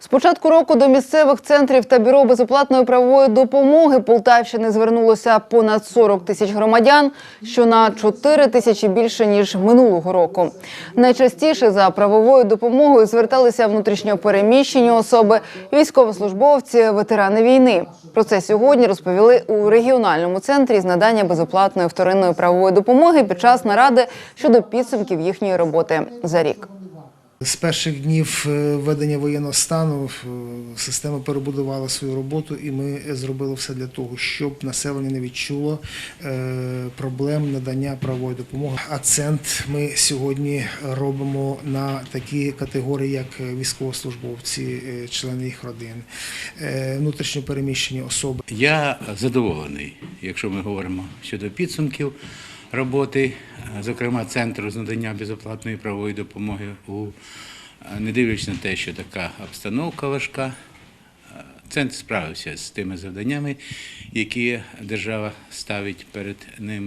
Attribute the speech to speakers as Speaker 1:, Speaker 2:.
Speaker 1: З початку року до місцевих центрів та бюро безоплатної правової допомоги Полтавщини звернулося понад 40 тисяч громадян, що на 4 тисячі більше ніж минулого року. Найчастіше за правовою допомогою зверталися внутрішньопереміщені особи, військовослужбовці, ветерани війни. Про це сьогодні розповіли у регіональному центрі з надання безоплатної вторинної правової допомоги під час наради щодо підсумків їхньої роботи за рік.
Speaker 2: З перших днів е, введення воєнного стану е, система перебудувала свою роботу, і ми зробили все для того, щоб населення не відчуло е, проблем надання правової допомоги. Акцент ми сьогодні робимо на такі категорії, як військовослужбовці, члени їх родин, е, внутрішньо переміщені особи.
Speaker 3: Я задоволений, якщо ми говоримо щодо підсумків роботи, зокрема центру з надання безоплатної правової допомоги у е, не дивлячись на те, що така обстановка важка. е, Центр справився з тими завданнями, які держава ставить перед ними.